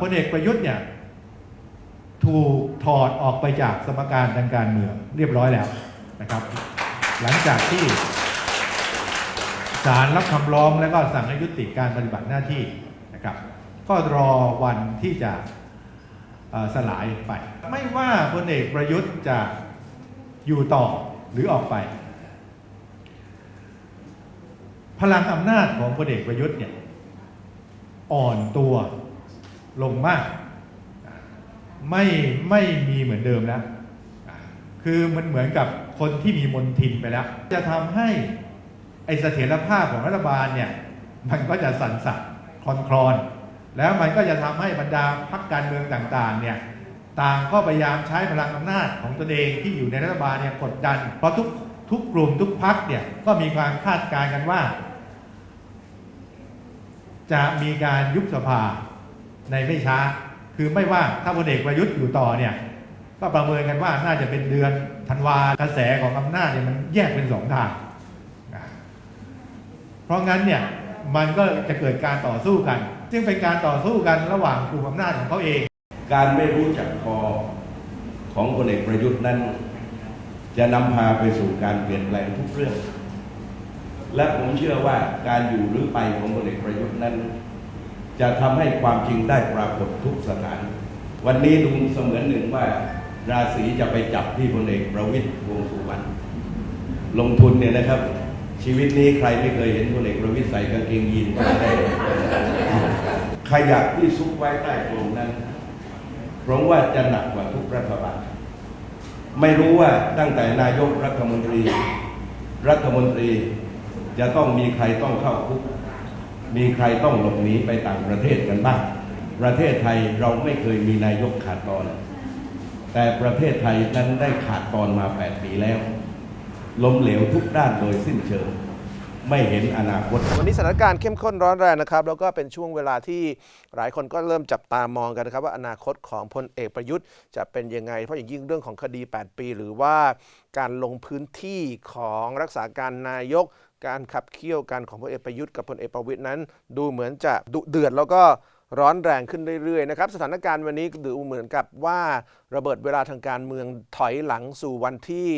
พลเอกประยุทธ์เนี่ยถูกถอดออกไปจากสมการทางการเมืองเรียบร้อยแล้วนะครับ หลังจากที่ศาลรับคำร้องแล้วก็สั่งให้ยุติการปฏิบัติหน้าที่นะครับ ก็รอวันที่จะสลายไป ไม่ว่าพลเอกประยุทธ์จะอยู่ต่อหรือออกไป พลังอำนาจของพลเอกประยุทธ์เนี่ยอ่อนตัว ลงมาก ไม่ไม่มีเหมือนเดิมแล้วคือมันเหมือนกับคนที่มีมนทินไปแล้ว จะทำให้ไอเสถียรภาพของรัฐบาลเนี่ยมันก็จะสั่นสันคลอนคลอนแล้วมันก็จะทำให้บรรดาพรรคการเมืองต่างๆเนี่ยต่างก็พยายามใช้พลังอำนาจของตนเองที่อยู่ในรัฐบาลเนี่ยกดดัน เพราะทุกทุกกลุ่มทุกพรรคเนี่ยก็มีความคาดการณ์กันว่า จะมีการยุบสภา ในไม่ช้า คือไม่ว่าถ้าพลเอกประยุทธ์อยู่ต่อเนี่ยก็ประเมินกันว่าน่าจะเป็นเดือนธันวากระแสของอำนาจเนี่ยมันแยกเป็นสองทาง เพราะงั้นเนี่ยมันก็จะเกิดการต่อสู้กัน ซึ่งเป็นการต่อสู้กันระหว่างกลุ่มอำนาจของเขาเอง การไม่รู้จักพอของพลเอกประยุทธ์นั้น จะนำพาไปสู่การเปลี่ยนแปลงทุกเรื่อง และผมเชื่อว่าการอยู่หรือไปของพลเอกประยุทธ์นั้น จะทำให้ความจริงได้ปรากฏทุกสถาน วันนี้ดูเสมือนหนึ่งว่า ราศีจะไปจับที่พลเอกประวิตยวงสุวรรณลงทุนเนี่ยนะครับ ชีวิตนี้ใครไม่เคยเห็นพลเอกประวิตยใส่กางเกงยีนก็ได้ขยะที่ซุกไว้ใต้โลนนั้นเพราะว่าจะหนักกว่าทุกรัฐบาลไม่รู้ว่าตั้งแต่นายกรัฐมนตรี รัฐมนตรีจะต้องมีใครต้องเข้าคุก มีใครต้องหลบหนีไปต่างประเทศกันบ้าง ประเทศไทยเราไม่เคยมีนายกขาดตอน แต่ประเทศไทยนั้นได้ขาดตอนมา 8 ปีแล้ว ล้มเหลวทุกด้านโดยสิ้นเชิง ไม่เห็นอนาคต วันนี้สถานการณ์เข้มข้นร้อนแรงนะครับ แล้วก็เป็นช่วงเวลาที่หลายคนก็เริ่มจับตามองกันนะครับ ว่าอนาคตของพลเอกประยุทธ์จะเป็นยังไง เพราะอย่างยิ่งเรื่องของคดี 8 ปี หรือว่าการลงพื้นที่ของรักษาการนายก การขับเคี่ยวกันของพลเอกประยุทธ์กับพลเอกประวิตยนั้น ดูเหมือนจะดุเดือดแล้วก็ร้อนแรงขึ้นเรื่อยๆนะครับสถานการณ์วันนี้ดูเหมือนกับว่า ระเบิดเวลาทางการเมืองถอยหลังสู่วันที่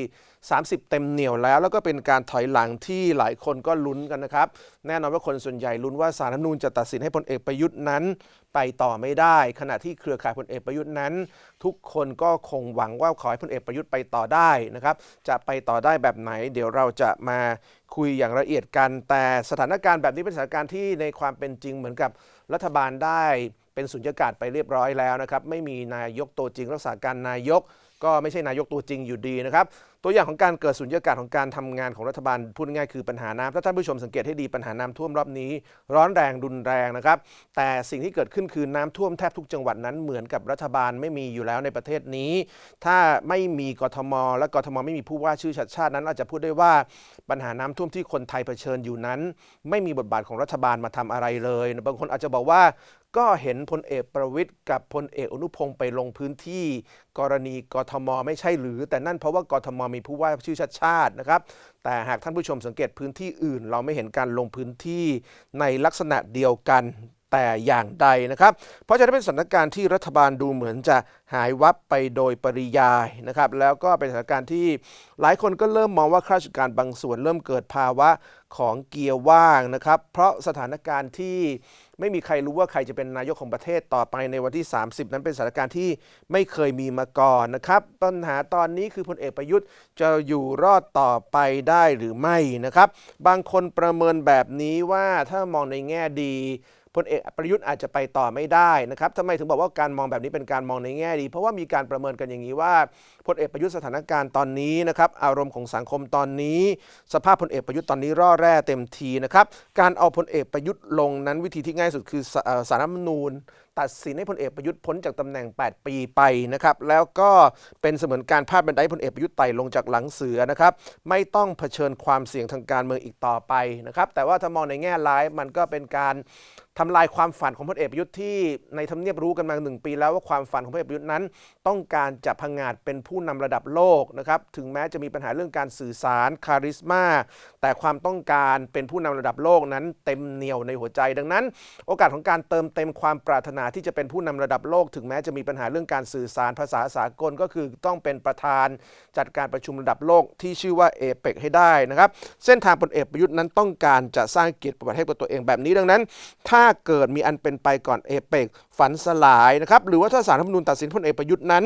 30 เต็มเหนียวแล้ว แล้วก็เป็นการถอยหลังที่หลายคนก็ลุ้นกันนะครับ แน่นอนว่าคนส่วนใหญ่ลุ้นว่าสารรัฐนูญจะตัดสินให้พลเอกประยุทธ์นั้น ไปต่อไม่ได้ ขณะที่เครือข่ายพลเอกประยุทธ์นั้น ทุกคนก็คงหวังว่าขอให้พลเอกประยุทธ์ไปต่อได้นะครับ จะไปต่อได้แบบไหน เดี๋ยวเราจะมาคุยอย่างละเอียดกัน แต่สถานการณ์แบบนี้เป็นสถานการณ์ที่ในความเป็นจริงเหมือนกับรัฐบาลได้ เป็นสุญญากาศไปเรียบร้อยแล้วนะครับไม่มีนายกตัวจริงรักษาการนายก ก็ไม่ใช่นายกตัวจริงอยู่ดีนะครับตัวอย่างของการเกิดสุญญากาศของการทำงานของรัฐบาลพูดง่ายคือปัญหาน้ำถ้าท่านผู้ชมสังเกตให้ดีปัญหาน้ำท่วมรอบนี้ ร้อนแรงรุนแรงนะครับ แต่สิ่งที่เกิดขึ้นคือน้ำท่วมแทบทุกจังหวัดนั้นเหมือนกับรัฐบาลไม่มีอยู่แล้วในประเทศนี้ ถ้าไม่มีกทม และกทมไม่มีผู้ว่าชื่อชัดชาตินั้น อาจจะพูดได้ว่าปัญหาน้ำท่วมที่คนไทยเผชิญอยู่นั้น ไม่มีบทบาทของรัฐบาลมาทำอะไรเลย บางคนอาจจะบอกว่า ก็เห็นพลเอกประวิทย์กับพลเอกอนุพงศ์ไปลงพื้นที่ กรณีกทมไม่ใช่หรือ แต่นั่นเพราะว่ากทมมีผู้ว่าชื่อชาติชาตินะครับ แต่หากท่านผู้ชมสังเกตพื้นที่อื่น เราไม่เห็นการลงพื้นที่ในลักษณะเดียวกัน แต่อย่างใดนะครับ เพราะจะได้เป็นสถานการณ์ที่รัฐบาลดูเหมือนจะหายวับไปโดยปริยายนะครับ แล้วก็เป็นสถานการณ์ที่หลายคนก็เริ่มมองว่าข้าราชการบางส่วนเริ่มเกิดภาวะของเกียร์ว่างนะครับ เพราะสถานการณ์ที่ไม่มีใครรู้ว่าใครจะเป็นนายกของประเทศต่อไปในวันที่ 30 นั้นเป็นสถานการณ์ที่ไม่เคยมีมาก่อนนะครับ ปัญหาตอนนี้คือพลเอกประยุทธ์จะอยู่รอดต่อไปได้หรือไม่นะครับ บางคนประเมินแบบนี้ว่าถ้ามองในแง่ดี พลเอกประยุทธ์อาจจะไปต่อไม่ได้นะครับทำไมถึงบอกว่าการมองแบบนี้เป็นการมองในแง่ดี เพราะว่ามีการประเมินกันอย่างนี้ว่าพลเอกประยุทธ์สถานการณ์ตอนนี้นะครับอารมณ์ของสังคมตอนนี้ สภาพพลเอกประยุทธ์ตอนนี้ร่อแร่เต็มทีนะครับการเอาพลเอกประยุทธ์ลงนั้นวิธีที่ง่ายสุดคือสารรัฐมนูญ ตัดสินให้พลเอกประยุทธ์พ้นจากตำแหน่ง 8 ปีไปนะครับ แล้วก็เป็นเสมือนการพาดบันได้พลเอกประยุทธ์ไต่ลงจากหลังเสือนะครับ ไม่ต้องเผชิญความเสี่ยงทางการเมืองอีกต่อไปนะครับ แต่ว่าถ้ามองในแง่ร้ายมันก็เป็นการทำลายความฝันของพลเอกประยุทธ์ที่ในทำเนียบรู้กันมาหนึ่งปีแล้วว่าความฝันของพลเอกประยุทธ์นั้น ต้องการจะพังงาดเป็นผู้นำระดับโลกนะครับถึงแม้จะมีปัญหาเรื่องการสื่อสารคาริสมาแต่ความต้องการเป็นผู้นำระดับโลกนั้น เต็มเหนียวในหัวใจดังนั้น โอกาสของการเติมเต็มความปรารถนานาที่จะเป็นผู้นำระดับโลกถึงแม้จะมีปัญหาเรื่องการสื่อสารภาษาสากลก็คือต้องเป็นประธานจัดการประชุมระดับโลกที่ชื่อว่าเอเปกให้ได้นะครับ เส้นทางพลเอกประยุทธ์นั้นต้องการจะสร้างเกียรติประวัติให้กับตัวเองแบบนี้ดังนั้น ถ้าเกิดมีอันเป็นไปก่อนเอเปกฝันสลายนะครับหรือว่าถ้าสารรัฐธรรมนูญตัดสินพลเอกประยุทธ์นั้น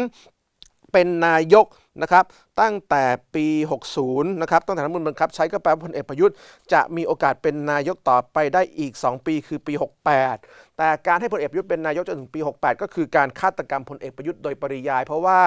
เป็นนายกนะครับตั้งแต่ปี 60 นะครับตั้งแต่รัฐมนูญบังคับ ใช้ก็แปลว่าพลเอกประยุทธ์จะมีโอกาสเป็นนายกต่อไปได้อีก 2 ปีคือปี 68 แต่การให้พลเอกประยุทธ์เป็นนายกจนถึงปี 68 ก็คือการฆาตกรรมพลเอกประยุทธ์โดยปริยาย เพราะว่า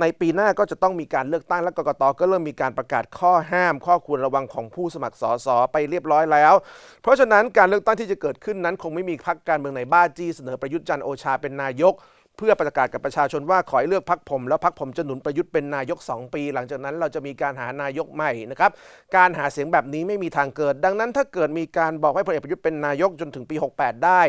ในปีหน้าก็จะต้องมีการเลือกตั้งและกกตก็เริ่มมีการประกาศข้อห้าม ข้อควรระวังของผู้สมัครสสไปเรียบร้อยแล้ว เพราะฉะนั้นการเลือกตั้งที่จะเกิดขึ้นนั้น คงไม่มีพรรคการเมืองไหนบ้าจี้เสนอประยุทธ์จันโอชาเป็นนายก เพื่อประกาศกับประชาชนว่าขอให้เลือกพักผม แล้วพักผมจะหนุนประยุทธ์เป็นนายก 2 ปี หลังจากนั้นเราจะมีการหานายกใหม่นะครับการหาเสียงแบบนี้ไม่มีทางเกิด ดังนั้นถ้าเกิดมีการบอกให้พลเอกประยุทธ์เป็นนายกจนถึงปี 68 ได้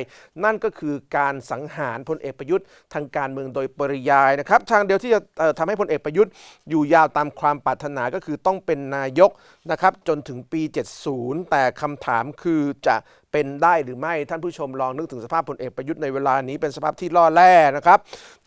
นั่นก็คือการสังหารพลเอกประยุทธ์ทางการเมืองโดยปริยายนะครับทางเดียวที่จะเอ่อทำให้พลเอกประยุทธ์อยู่ยาวตามความปรารถนาก็คือต้องเป็นนายกนะครับจนถึงปี 70 แต่คำถามคือจะ เป็นได้หรือไม่ท่านผู้ชมลองนึกถึงสภาพพลเอกประยุทธ์ในเวลานี้เป็นสภาพที่ล่อแร่นะครับ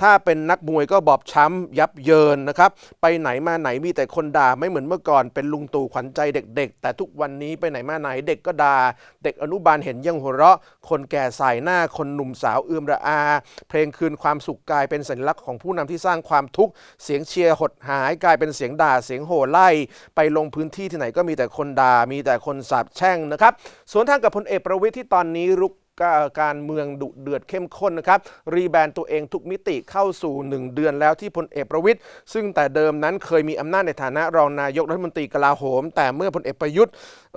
ถ้าเป็นนักมวยก็บอบช้ำยับเยินนะครับ ไปไหนมาไหนมีแต่คนด่าไม่เหมือนเมื่อก่อนเป็นลุงตู่ขวัญใจเด็ก ๆ แต่ทุกวันนี้ไปไหนมาไหนเด็กก็ด่าเด็กอนุบาลเห็นยังหัวเราะ คนแก่สายหน้าคนหนุ่มสาวเอื้อมระอา เพลงคืนความสุขกลายเป็นสัญลักษณ์ของผู้นำที่สร้างความทุกข์เสียงเชียร์หดหายกลายเป็นเสียงด่าเสียงโห่ไล่ ไปลงพื้นที่ที่ไหนก็มีแต่คนด่ามีแต่คนสาบแช่งนะครับสวนทางกับพลเอกประวิทย์ที่ตอนนี้รุกกการเมืองดุเดือดเข้มข้นนะครับ รีแบรนด์ตัวเองทุกมิติเข้าสู่ 1 เดือนแล้วที่พลเอกประวิทย์ซึ่งแต่เดิมนั้นเคยมีอำนาจในฐานะรองนายกรัฐมนตรีกลาโหม แต่เมื่อพลเอกประยุทธ์เ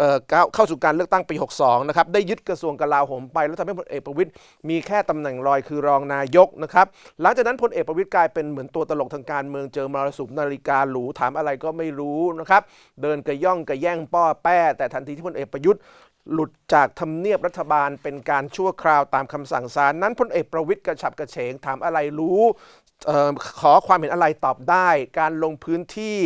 เข้าสู่การเลือกตั้งปี 62 นะครับ ได้ยึดกระทรวงกลาโหมไป แล้วทำให้พลเอกประวิทย์มีแค่ตำแหน่งลอยคือรองนายกนะครับหลังจากนั้นพลเอกประวิทย์กลายเป็นเหมือนตัวตลกทางการเมืองเจอมรสุมนาฬิกาหรูถามอะไรก็ไม่รู้นะครับเดินกระย่องกระแย่งป้อแป้ แต่ทันทีที่พลเอกประยุทธ์ หลุดจากทำเนียบรัฐบาลเป็นการชั่วคราวตามคำสั่งศาลนั้นพลเอกประวิทย์กระฉับกระเฉงถามอะไรรู้ขอความเห็นอะไรตอบได้ การลงพื้นที่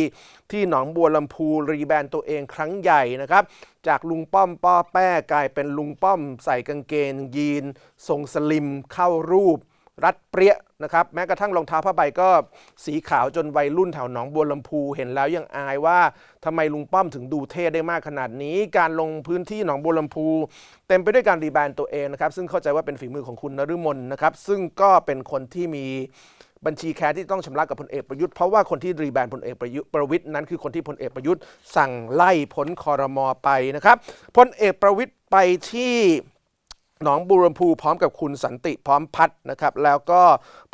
ที่หนองบัวลำพูรีแบรนด์ตัวเองครั้งใหญ่นะครับ จากลุงป้อมป้อแป้กลายเป็นลุงป้อมใส่กางเกงยีนทรงสลิมเข้ารูป รัดเปรี้ยนะครับแม้กระทั่งรองเท้าผ้าใบก็สีขาวจนวัยรุ่นแถวหนองบัวลำพูเห็นแล้วยังอายว่าทำไมลุงป้อมถึงดูเท่ได้มากขนาดนี้ การลงพื้นที่หนองบัวลำพู เต็มไปด้วยการรีแบรนด์ตัวเองนะครับซึ่งเข้าใจว่าเป็นฝีมือของคุณนฤมลนะครับซึ่งก็เป็นคนที่มีบัญชีแคร์ที่ต้องชำระกับพลเอกประยุทธ์เพราะว่าคนที่รีแบรนด์พลเอกประยุทธ์ประวิทย์นั้นคือคนที่พลเอกประยุทธ์สั่งไล่พ้นคอรมอไปนะครับพลเอกประวิทย์ไปที่ หนองบูรมพูพร้อมกับคุณสันติพร้อมพัฒน์นะครับ แล้วก็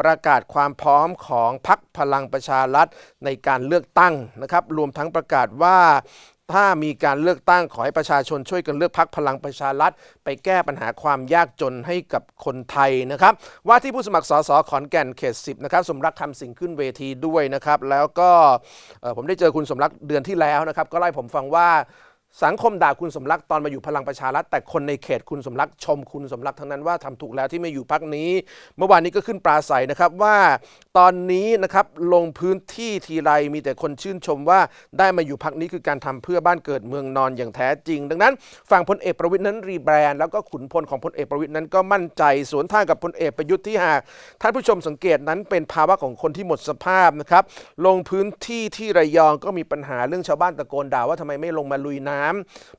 ประกาศความพร้อมของพักพลังประชารัฐในการเลือกตั้งนะครับ รวมทั้งประกาศว่าถ้ามีการเลือกตั้งขอให้ประชาชนช่วยกันเลือกพักพลังประชารัฐ ไปแก้ปัญหาความยากจนให้กับคนไทยนะครับ ว่าที่ผู้สมัครสสขอนแก่นเขต10นะครับสมรักคำสิ่งขึ้นเวทีด้วยนะครับ แล้วก็ผมได้เจอคุณสมรักเดือนที่แล้วนะครับ ก็ไล่ผมฟังว่า สังคมด่าคุณสมรักตอนมาอยู่พลังประชารัฐแต่คนในเขตคุณสมรักชมคุณสมรักทั้งนั้นว่าทำถูกแล้วที่ไม่อยู่พักนี้ เมื่อวานนี้ก็ขึ้นปราศัยนะครับว่าตอนนี้นะครับลงพื้นที่ทีไรมีแต่คนชื่นชมว่าได้มาอยู่พักนี้คือการทำเพื่อบ้านเกิดเมืองนอนอย่างแท้จริง ดังนั้น ฝั่งพลเอกประวิทย์นั้นรีแบรนด์แล้วก็ขุนพลของพลเอกประวิทย์นั้นก็มั่นใจสวนทางกับพลเอกประยุทธ์ที่หากท่านผู้ชมสังเกตนั้นเป็นภาวะของคนที่หมดสภาพนะครับลงพื้นที่ที่ระยองก็มีปัญหาเรื่องชาวบ้านตะโกนด่าว่าทำไมไม่ลงมาลุยน้ำ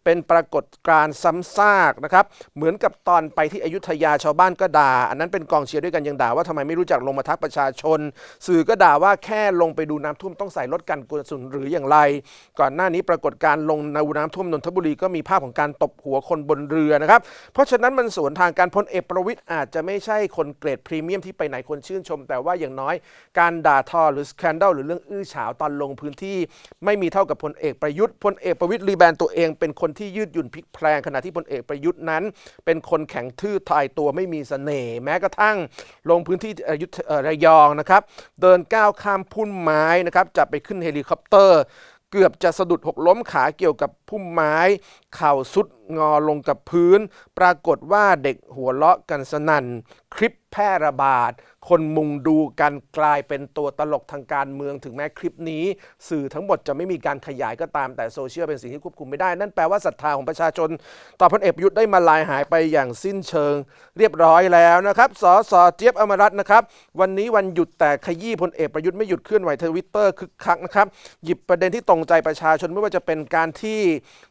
เป็นปรากฏการณ์ซ้ำซากนะครับ เหมือนกับตอนไปที่อยุธยาชาวบ้านก็ด่า อันนั้นเป็นกองเชียร์ด้วยกันยังด่าว่าทำไมไม่รู้จักลงมาทักประชาชน สื่อก็ด่าว่าแค่ลงไปดูน้ำท่วมต้องใส่รถกันกระสุนหรืออย่างไร ก่อนหน้านี้ปรากฏการณ์ลงในน้ำท่วมนนทบุรีก็มีภาพของการตบหัวคนบนเรือนะครับ เพราะฉะนั้นมันสวนทางการพลเอกประวิทย์อาจจะไม่ใช่คนเกรดพรีเมียมที่ไปไหนคนชื่นชม แต่ว่าอย่างน้อยการด่าทอหรือสแคนดัลหรือเรื่องอื้อฉาวตอนลงพื้นที่ ไม่มีเท่ากับพลเอกประยุทธ์พลเอกประวิทย์รีแบรนตัวเองเป็นคนที่ยืดหยุ่นพลิกแพลงขณะที่พลเอกประยุทธ์นั้น เป็นคนแข็งทื่อทายตัวไม่มีเสน่ห์แม้กระทั่งลงพื้นที่อยุธระยองนะครับเดินก้าวข้ามพุ่มไม้นะครับจะไปขึ้นเฮลิคอปเตอร์ เกือบจะสะดุดหกล้มขาเกี่ยวกับพุ่มไม้เข่าสุด งอลงกับพื้น ปรากฏว่าเด็กหัวเราะกันสนั่น คลิปแพร่ระบาด คนมุงดูกันกลายเป็นตัวตลกทางการเมือง ถึงแม้คลิปนี้ สื่อทั้งหมดจะไม่มีการขยายก็ตามแต่โซเชียลเป็นสิ่งที่ควบคุมไม่ได้ นั่นแปลว่าศรัทธาของประชาชน ต่อพลเอกประยุทธ์ได้มาลายหายไปอย่างสิ้นเชิง เรียบร้อยแล้วนะครับสสเจี๊ยบอมรัตน์นะครับ วันนี้วันหยุดแต่ขยี้พลเอกประยุทธ์ไม่หยุดเคลื่อนไหวทวิตเตอร์คึกคักนะครับหยิบประเด็นที่ตรงใจประชาชนไม่ว่าจะเป็นการที่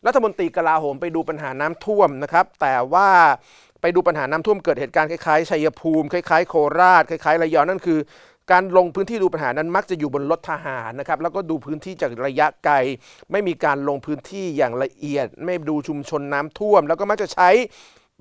รัฐมนตรีกลาโหมไปดูปัญหาน้ำท่วมนะครับ แต่ว่าไปดูปัญหาน้ำท่วมเกิดเหตุการณ์คล้ายๆชัยภูมิ คล้ายๆ โคราช คล้ายๆระยองนั่นคือ การลงพื้นที่ดูปัญหานั้นมักจะอยู่บนรถทหารนะครับ แล้วก็ดูพื้นที่จากระยะไกล ไม่มีการลงพื้นที่อย่างละเอียด ไม่ดูชุมชนน้ำท่วม แล้วก็มักจะใช้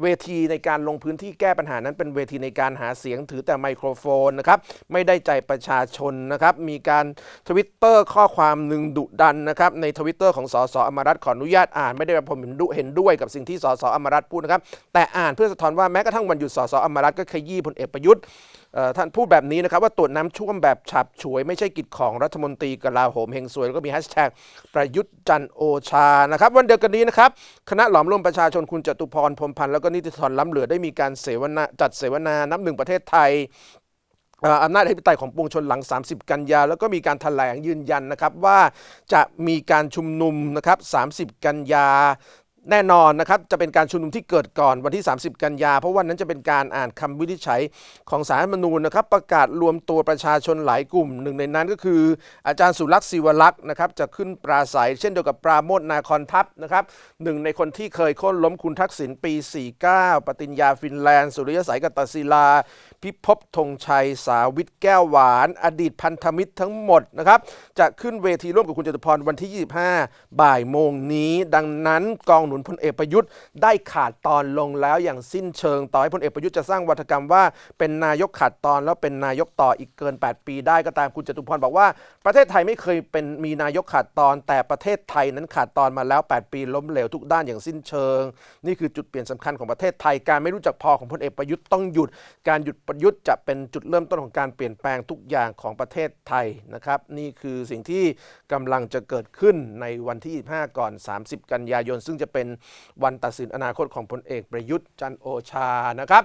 เวทีในการลงพื้นที่แก้ปัญหานั้นเป็นเวทีในการหาเสียงถือแต่ไมโครโฟนนะครับไม่ได้ใจประชาชนนะครับมีการทวิตเตอร์ข้อความหนึ่งดุดันนะครับในทวิตเตอร์ของสสอมรัตขออนุญาตอ่านไม่ได้ว่าผมเห็นด้วยเห็นด้วยกับสิ่งที่สสอมรัตพูดนะครับแต่อ่านเพื่อสะท้อนว่าแม้กระทั่งวันหยุดสสอมรัตก็ขยี้พลเอกประยุทธ์ ท่านพูดแบบนี้นะครับว่าตรวจน้ำท่วมแบบฉับฉวย ไม่ใช่กิจของรัฐมนตรีกลาโหมเฮงสวย แล้วก็มีแฮชแท็กประยุทธ์จันโอชานะครับวันเดียวกันนี้นะครับคณะหลอมรวมประชาชนคุณจตุพรพรมพันธ์แล้วก็นิติธรล้ำเหลือได้มีการเสวนาจัดเสวนานับหนึ่งประเทศไทยเอ่ออำนาจอธิปไตยของปวงชนหลัง 30 กันยา แล้วก็มีการถแถลงยืนยันนะครับว่าจะมีการชุมนุมนะครับ 30 กันยา แน่นอนนะครับจะเป็นการชุมนุมที่เกิดก่อนวันที่ 30 กันยา เพราะวันนั้นจะเป็นการอ่านคำวินิจฉัยของสารรัฐมนูญนะครับ ประกาศรวมตัวประชาชนหลายกลุ่ม หนึ่งในนั้นก็คือ อาจารย์สุรักษ์ศิวลักษ์นะครับจะขึ้นปราศัย เช่นเดียวกับปราโมทนาคอนทัพนะครับหนึ่งในคนที่เคยโค่นล้มคุณทักษิณปี 49 ปฏิญญาฟินแลนด์ สุริยสายกตศิลา พิภพธงชัยสาวิทแก้วหวาน อดีตพันธมิตรทั้งหมดนะครับจะขึ้นเวทีร่วมกับคุณจตุพรวันที่ 25 บ่ายโมงนี้ ดังนั้นกองหนุนพลเอกประยุทธ์ได้ขาดตอนลงแล้วอย่างสิ้นเชิง ต่อให้พลเอกประยุทธ์จะสร้างวัฒกรรมว่า เป็นนายกขาดตอนแล้วเป็นนายกต่ออีกเกิน 8 ปีได้ก็ตามคุณจตุพรบอกว่า ประเทศไทยไม่เคยเป็นมีนายกขาดตอน แต่ประเทศไทยนั้นขาดตอนมาแล้ว 8 ปีล้มเหลวทุกด้านอย่างสิ้นเชิง นี่คือจุดเปลี่ยนสำคัญของประเทศไทยการไม่รู้จักพอของพลเอกประยุทธ์ต้องหยุดการหยุดประยุทธ์จะเป็นจุดเริ่มต้นของการเปลี่ยนแปลงทุกอย่างของประเทศไทยนะครับ นี่คือสิ่งที่กำลังจะเกิดขึ้นในวันที่ 25 ก่อน 30 กันยายน ซึ่งจะเป็นวันตัดสินอนาคตของพลเอกประยุทธ์จันโอชานะครับ